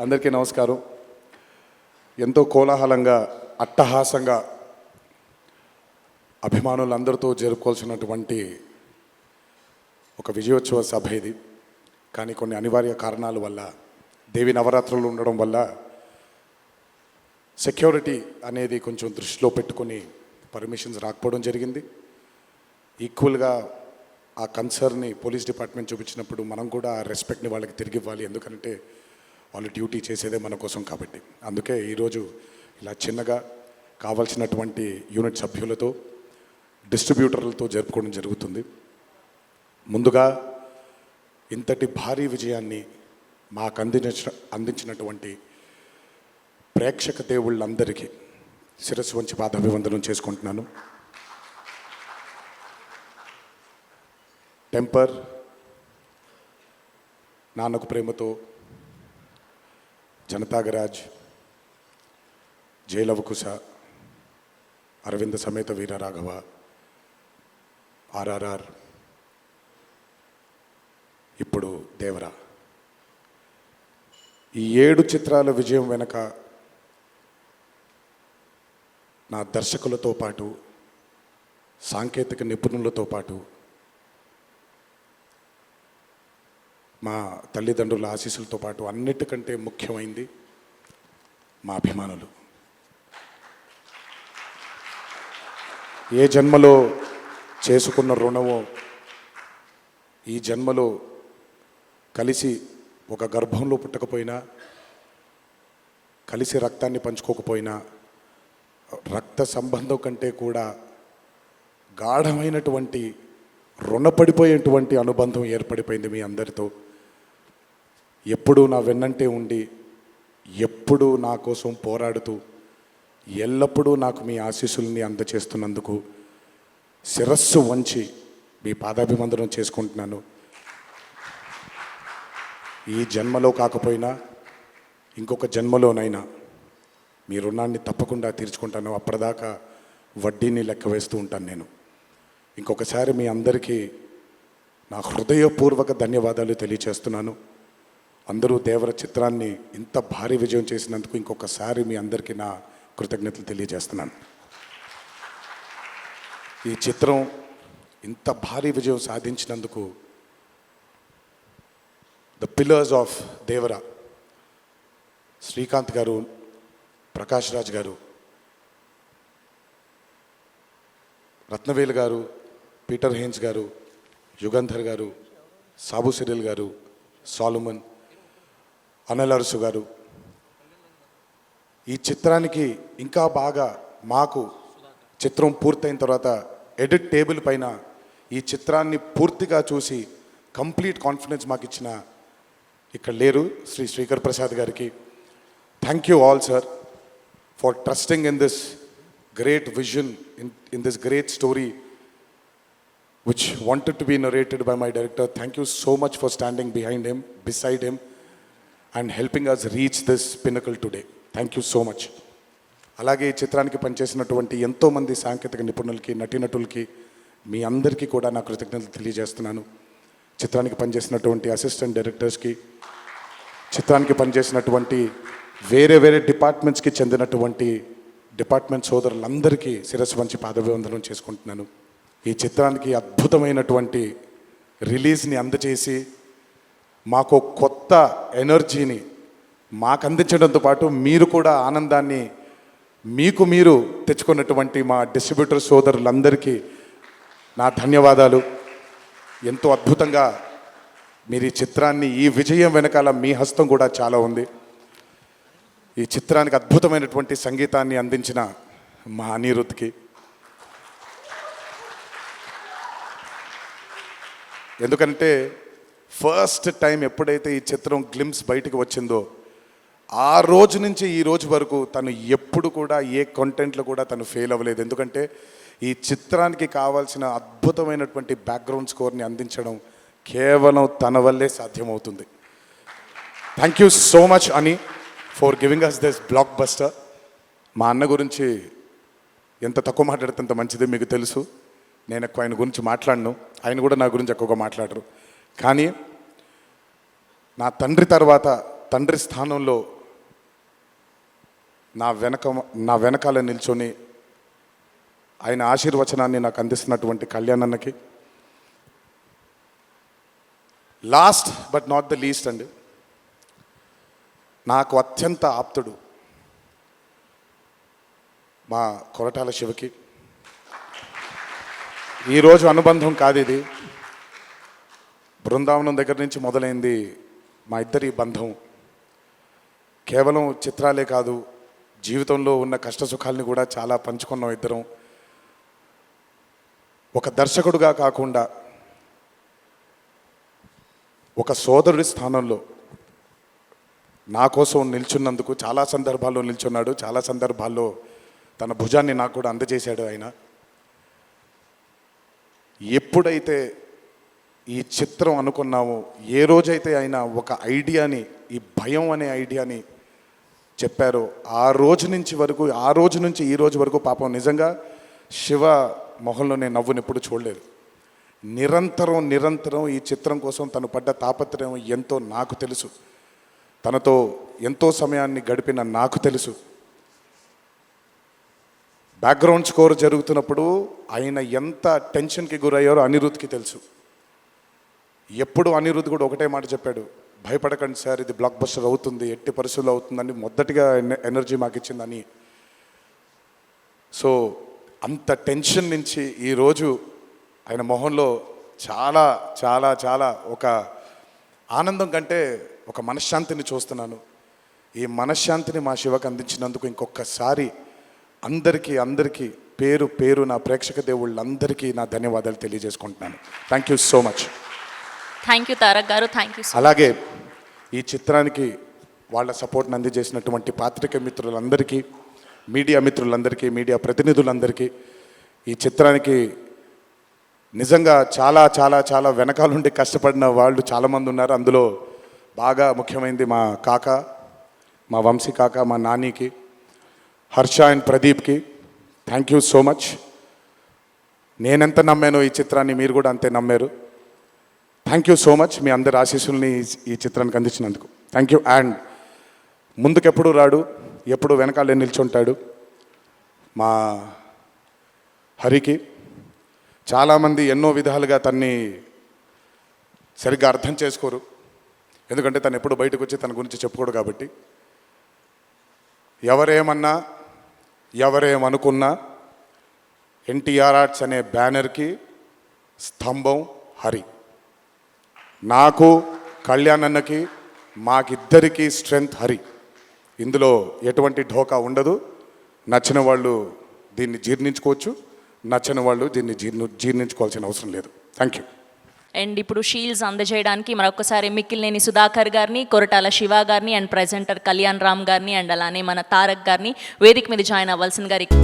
అందరికీ నమస్కారం. ఎంతో కోలాహలంగా అట్టహాసంగా అభిమానులందరితో జరుపుకోవాల్సినటువంటి ఒక విజయోత్సవ సభ ఇది. కానీ కొన్ని అనివార్య కారణాల వల్ల దేవి నవరాత్రులు ఉండడం వల్ల సెక్యూరిటీ అనేది కొంచెం దృష్టిలో పెట్టుకొని పర్మిషన్స్ రాకపోవడం జరిగింది. ఈక్వల్గా ఆ కన్సర్న్ని పోలీస్ డిపార్ట్మెంట్ చూపించినప్పుడు మనం కూడా ఆ రెస్పెక్ట్ని వాళ్ళకి తిరిగి ఇవ్వాలి ఎందుకంటే వాళ్ళు డ్యూటీ చేసేదే మన కోసం కాబట్టి. అందుకే ఈరోజు ఇలా చిన్నగా కావాల్సినటువంటి యూనిట్ సభ్యులతో డిస్ట్రిబ్యూటర్లతో జరుపుకోవడం జరుగుతుంది. ముందుగా ఇంతటి భారీ విజయాన్ని మాకు అందించిన అందించినటువంటి ప్రేక్షక దేవుళ్ళందరికీ శిరస్సు వంచి పాదాభివందనం చేసుకుంటున్నాను. టెంపర్ నాన్నకు ప్రేమతో జనతాగరాజ్ జయలవకుశ అరవింద సమేత వీర రాఘవ ఆర్ఆర్ఆర్ ఇప్పుడు దేవరా. ఈ ఏడు చిత్రాల విజయం వెనక నా దర్శకులతో పాటు సాంకేతిక నిపుణులతో పాటు మా తల్లిదండ్రుల ఆశీస్సులతో పాటు అన్నిటికంటే ముఖ్యమైంది మా అభిమానులు. ఏ జన్మలో చేసుకున్న రుణమో ఈ జన్మలో కలిసి ఒక గర్భంలో పుట్టకపోయినా కలిసి రక్తాన్ని పంచుకోకపోయినా రక్త సంబంధం కంటే కూడా గాఢమైనటువంటి రుణపడిపోయేటువంటి అనుబంధం ఏర్పడిపోయింది మీ అందరితో. ఎప్పుడూ నా వెన్నంటే ఉండి ఎప్పుడూ నా కోసం పోరాడుతూ ఎల్లప్పుడూ నాకు మీ ఆశీస్సుల్ని అందచేస్తున్నందుకు శిరస్సు వంచి మీ పాదాభివందనం చేసుకుంటున్నాను. ఈ జన్మలో కాకపోయినా ఇంకొక జన్మలోనైనా మీ రుణాన్ని తప్పకుండా తీర్చుకుంటాను. అప్పటిదాకా వడ్డీని లెక్క వేస్తూ ఉంటాను నేను. ఇంకొకసారి మీ అందరికీ నా హృదయపూర్వక ధన్యవాదాలు తెలియచేస్తున్నాను. అందరూ దేవర చిత్రాన్ని ఇంత భారీ విజయం చేసినందుకు ఇంకొకసారి మీ అందరికీ నా కృతజ్ఞతలు తెలియజేస్తున్నాను. ఈ చిత్రం ఇంత భారీ విజయం సాధించినందుకు the pillars of Devara Srikanth గారు ప్రకాష్ రాజ్ గారు రత్నవేలు గారు పీటర్ హేన్స్ గారు యుగంధర్ గారు సాబు సిరిల్ గారు సాలుమన్ అనిల్ గారు ఈ చిత్రానికి ఇంకా బాగా మాకు చిత్రం పూర్తయిన తర్వాత ఎడిట్ టేబుల్ పైన ఈ చిత్రాన్ని పూర్తిగా చూసి కంప్లీట్ కాన్ఫిడెన్స్ మాకు ఇచ్చిన ఇక్కడ లేరు శ్రీ శ్రీకర్ ప్రసాద్ గారికి thank you all sir for trusting in this great vision in in this great story which wanted to be narrated by my director. Thank you so much for standing behind him, beside him, and helping us reach this pinnacle today thank you so much అలాగే ఈ చిత్రానికి పనిచేసినటువంటి ఎంతోమంది సాంకేతిక నిపుణులకి నటీనటులకి మీ అందరికీ కూడా నా కృతజ్ఞతలు తెలియజేస్తున్నాను. చిత్రానికి పనిచేసినటువంటి అసిస్టెంట్ డైరెక్టర్స్కి చిత్రానికి పనిచేసినటువంటి వేరే వేరే డిపార్ట్మెంట్స్కి చెందినటువంటి డిపార్ట్మెంట్ సోదరులందరికీ శిరస్సు వంచి పాదభివందనం చేసుకుంటున్నాను. ఈ చిత్రానికి అద్భుతమైనటువంటి రిలీజ్ని అందచేసి మాకు కొత్త ఎనర్జీని మాకు అందించడంతో పాటు మీరు కూడా ఆనందాన్ని మీకు మీరు తెచ్చుకున్నటువంటి మా డిస్ట్రిబ్యూటర్ సోదరులందరికీ నా ధన్యవాదాలు. ఎంతో అద్భుతంగా మీరు ఈ చిత్రాన్ని ఈ విజయం వెనకాల మీ హస్తం కూడా చాలా ఉంది. ఈ చిత్రానికి అద్భుతమైనటువంటి సంగీతాన్ని అందించిన మా అనిరుద్ధ్కి ఎందుకంటే ఫస్ట్ టైం ఎప్పుడైతే ఈ చిత్రం గ్లిమ్స్ బయటకు వచ్చిందో ఆ రోజు నుంచి ఈ రోజు వరకు తను ఎప్పుడు కూడా ఏ కంటెంట్లో కూడా తను ఫెయిల్ అవ్వలేదు. ఎందుకంటే ఈ చిత్రానికి కావాల్సిన అద్భుతమైనటువంటి బ్యాక్గ్రౌండ్ స్కోర్ని అందించడం కేవలం తన వల్లే సాధ్యమవుతుంది. థ్యాంక్ యూ సో మచ్ అని for giving us this blockbuster మా అన్న గురించి ఎంత తక్కువ మాట్లాడితే అంత మంచిది మీకు తెలుసు. నేను ఎక్కువ ఆయన గురించి మాట్లాడను. ఆయన కూడా నా గురించి ఎక్కువగా మాట్లాడరు. కానీ నా తండ్రి తర్వాత తండ్రి స్థానంలో నా వెనక నా వెనకాల నిల్చొని ఆయన ఆశీర్వచనాన్ని నాకు అందిస్తున్నటువంటి కళ్యాణన్నకి. Last but not the least అండి నాకు అత్యంత ఆప్తుడు మా కొరటాల శివకి. ఈరోజు అనుబంధం కాదు ఇది. బృందావనం దగ్గర నుంచి మొదలైంది మా ఇద్దరి బంధం. కేవలం చిత్రాలే కాదు జీవితంలో ఉన్న కష్ట సుఖాల్ని కూడా చాలా పంచుకున్నాం ఇద్దరం. ఒక దర్శకుడుగా కాకుండా ఒక సోదరుడి స్థానంలో నా కోసం నిల్చున్నందుకు చాలా సందర్భాల్లో నిల్చున్నాడు. చాలా సందర్భాల్లో తన భుజాన్ని నాకు కూడా అందజేశాడు ఆయన. ఎప్పుడైతే ఈ చిత్రం అనుకున్నామో. ఏ రోజైతే ఆయన ఒక ఐడియాని ఈ భయం అనే ఐడియాని చెప్పారో ఆ రోజు నుంచి వరకు ఆ రోజు నుంచి ఈ రోజు వరకు పాపం నిజంగా శివ మొహంలో నేను నవ్వుని ఎప్పుడు చూడలేదు. నిరంతరం నిరంతరం ఈ చిత్రం కోసం తను పడ్డ తాపత్రయం ఎంతో నాకు తెలుసు. తనతో ఎంతో సమయాన్ని గడిపిన నాకు తెలుసు. బ్యాక్గ్రౌండ్ స్కోర్ జరుగుతున్నప్పుడు ఆయన ఎంత టెన్షన్కి గురయ్యారో అనిరుద్ధ్కి తెలుసు. ఎప్పుడు అనిరుద్ధ్ కూడా ఒకటే మాట చెప్పాడు భయపడకండి సార్ ఇది బ్లాక్ బస్టర్ అవుతుంది ఎట్టి పరిస్థితుల్లో అవుతుందని మొదటిగా ఎనర్జీ మాకు ఇచ్చిందని. సో అంత టెన్షన్ నుంచి ఈరోజు ఆయన మొహంలో చాలా చాలా చాలా ఒక ఆనందం కంటే ఒక మనశ్శాంతిని చూస్తున్నాను. ఈ మనశ్శాంతిని మా శివకు అందించినందుకు ఇంకొకసారి అందరికీ అందరికీ పేరు పేరు నా ప్రేక్షక దేవుళ్ళందరికీ నా ధన్యవాదాలు తెలియజేసుకుంటున్నాను. Thank you so much thank you Tarak గారు థ్యాంక్ యూ అలాగే ఈ చిత్రానికి వాళ్ళ సపోర్ట్ని అందజేసినటువంటి పాత్రిక మిత్రులందరికీ మీడియా మిత్రులందరికీ మీడియా ప్రతినిధులందరికీ ఈ చిత్రానికి నిజంగా చాలా చాలా చాలా వెనకాలండి కష్టపడిన వాళ్ళు చాలామంది ఉన్నారు. అందులో బాగా ముఖ్యమైనది మా కాక మా వంశీ కాక మా నానికి హర్ష అండ్ ప్రదీప్కి. థ్యాంక్ యూ సో మచ్ నేనెంత నమ్మానో ఈ చిత్రాన్ని మీరు కూడా అంతే నమ్మారు. థ్యాంక్ యూ సో మచ్ మీ అందరి ఆశీస్సుల్ని ఈ- చిత్రానికి అందించినందుకు. థ్యాంక్ యూ అండ్ ముందుకెప్పుడు రాడు? ఎప్పుడు వెనకాలే నిల్చుంటాడు? మా హరికి చాలామంది ఎన్నో విధాలుగా తన్ని సరిగ్గా అర్థం చేసుకోరు. ఎందుకంటే తను ఎప్పుడు బయటకు వచ్చి తన గురించి చెప్పుకోడు కాబట్టి. ఎవరేమన్నా ఎవరేమనుకున్నా ఎన్టీఆర్ ఆర్ట్స్ అనే బ్యానర్కి స్తంభం హరి. నాకు కళ్యాణ్ అన్నకి మాకిద్దరికీ స్ట్రెంగ్త్ హరి. ఇందులో ఎటువంటి ఢోకా ఉండదు. నచ్చిన వాళ్ళు దీన్ని జీర్ణించుకోవచ్చు. నచ్చని వాళ్ళు దీన్ని జీర్ణ జీర్ణించుకోవాల్సిన అవసరం లేదు. థ్యాంక్ యూ అండ్ ఇప్పుడు షీల్డ్స్ అందజేయడానికి మరొకసారి మిక్కిలినేని సుధాకర్ గారిని కొరటాల శివ గారిని అండ్ ప్రెజెంటర్ కళ్యాణ్ రామ్ గారిని అండ్ అలానే మన తారక్ గారిని వేదిక మీద జాయిన్ అవ్వాల్సిన గారికి